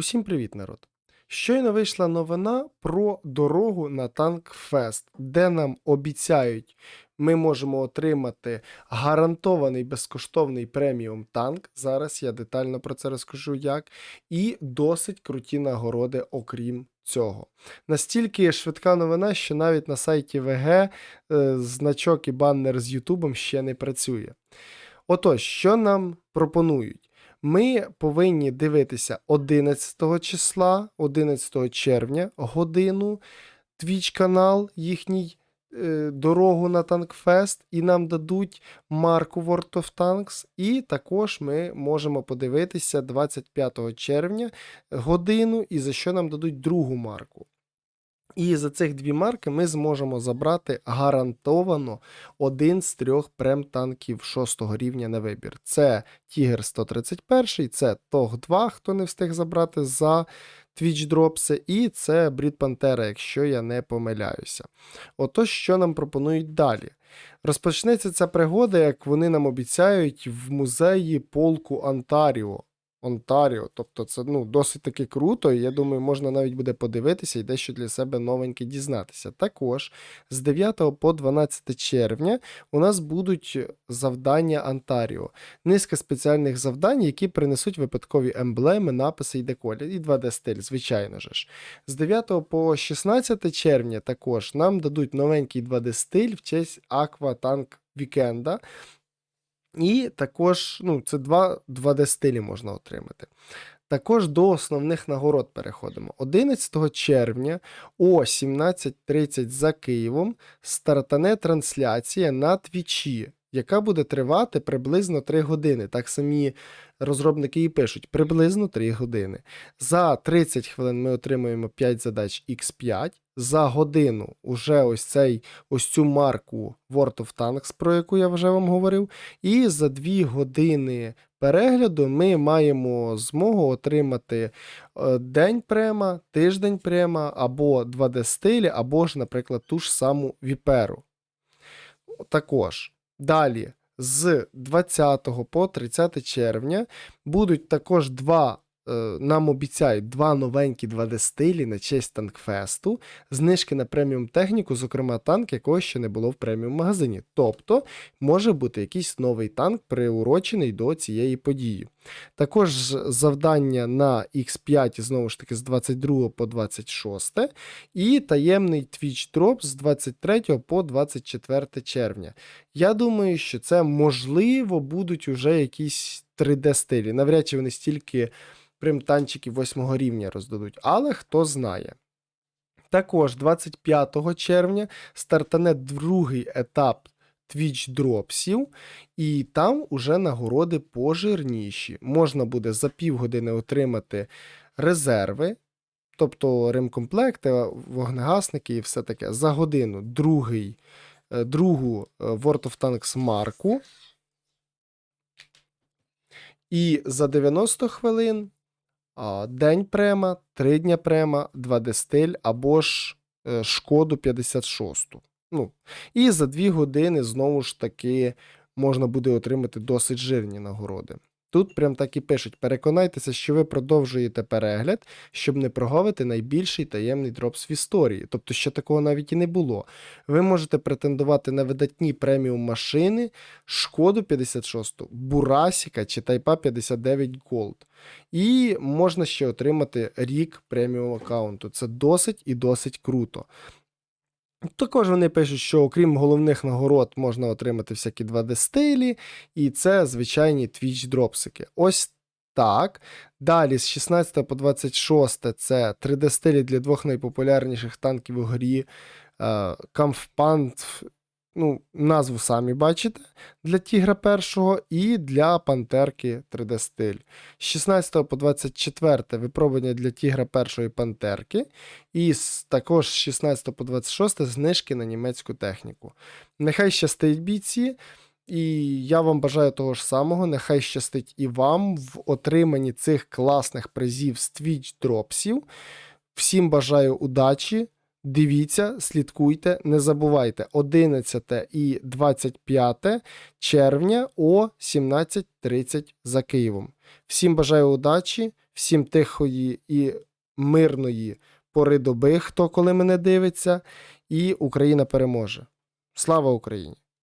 Усім привіт, народ! Щойно вийшла новина про дорогу на Танкфест, де нам обіцяють, ми можемо отримати гарантований безкоштовний преміум танк. Зараз я детально про це розкажу як, і досить круті нагороди, окрім цього. Настільки швидка новина, що навіть на сайті ВГ е, значок і баннер з Ютубом ще не працює. Отож, що нам пропонують? Ми повинні дивитися 11 числа, 11 червня, годину, Twitch канал їхній е, дорогу на Танкфест, і нам дадуть марку World of Tanks. І також ми можемо подивитися 25 червня годину, і за що нам дадуть другу марку. І за цих дві марки ми зможемо забрати гарантовано один з трьох прем-танків шостого рівня на вибір. Це Тігр 131, це Тог 2, хто не встиг забрати за Twitch дропси, і це Брід Пантера, якщо я не помиляюся. Отож, що нам пропонують далі? Розпочнеться ця пригода, як вони нам обіцяють в музеї полку Онтаріо. Онтаріо. Тобто це ну, досить таки круто, і я думаю, можна навіть буде подивитися і дещо для себе новеньке дізнатися. Також з 9 по 12 червня у нас будуть завдання Онтаріо. Низка спеціальних завдань, які принесуть випадкові емблеми, написи і деколі, і 2D-стиль, звичайно ж. З 9 по 16 червня також нам дадуть новенький 2D-стиль в честь Aqua Tank Вікенда. І також, ну, це два 2D стилі можна отримати. Також до основних нагород переходимо. 11 червня о 17.30 за Києвом стартане трансляція на Твічі, яка буде тривати приблизно 3 години. Так самі розробники і пишуть, приблизно 3 години. За 30 хвилин ми отримуємо 5 задач X5. За годину уже ось цей ось цю марку World of Tanks, про яку я вже вам говорив. І за 2 години перегляду ми маємо змогу отримати е, день према, тиждень према, або 2D стилі, або ж, наприклад, ту ж саму Віперу. Також. Далі, з 20 по 30 червня будуть також два. Е, Нам обіцяють два новенькі 2D-стилі на честь танкфесту, знижки на преміум техніку, зокрема танк, якого ще не було в преміум магазині. Тобто може бути якийсь новий танк, приурочений до цієї події. Також завдання на X5, знову ж таки, з 22 по 26, і таємний Twitch Drop з 23 по 24 червня. Я думаю, що це можливо будуть уже якісь 3D-стилі. Навряд чи вони стільки примтанчиків 8 рівня роздадуть, але хто знає. Також 25 червня стартане другий етап Twitch дропсів, і там уже нагороди пожирніші. Можна буде за півгодини отримати резерви, тобто ремкомплекти, вогнегасники і все таке. За годину другий, е, другу е, World of Tanks марку. І за 90 хвилин день према, 3 дня према, 2 дестиль або ж е, шкоду 56. Ну, і за 2 години знову ж таки можна буде отримати досить жирні нагороди. Тут прям так і пишуть: переконайтеся, що ви продовжуєте перегляд, щоб не прогавити найбільший таємний дропс в історії. Тобто, ще такого навіть і не було. Ви можете претендувати на видатні преміум машини, шкоду 56, Бурасіка чи Тайпа 59 Gold. І можна ще отримати рік преміум аккаунту. Це досить і досить круто. Також вони пишуть, що окрім головних нагород можна отримати всякі 2D-стилі, і це звичайні Twitch дропсики. Ось так. Далі з 16 по 26 це 3D-стилі для двох найпопулярніших танків у грі. Камфпант ну, назву самі бачите, для Тігра першого і для Пантерки 3D стиль. З 16 по 24 випробування для Тігра першої Пантерки. І також з 16 по 26 знижки на німецьку техніку. Нехай щастить бійці. І я вам бажаю того ж самого. Нехай щастить і вам в отриманні цих класних призів з Twitch дропсів. Всім бажаю удачі. Дивіться, слідкуйте, не забувайте 11 і 25 червня о 17.30 за Києвом. Всім бажаю удачі, Всім тихої і мирної пори доби, хто коли мене дивиться, і Україна переможе. Слава Україні!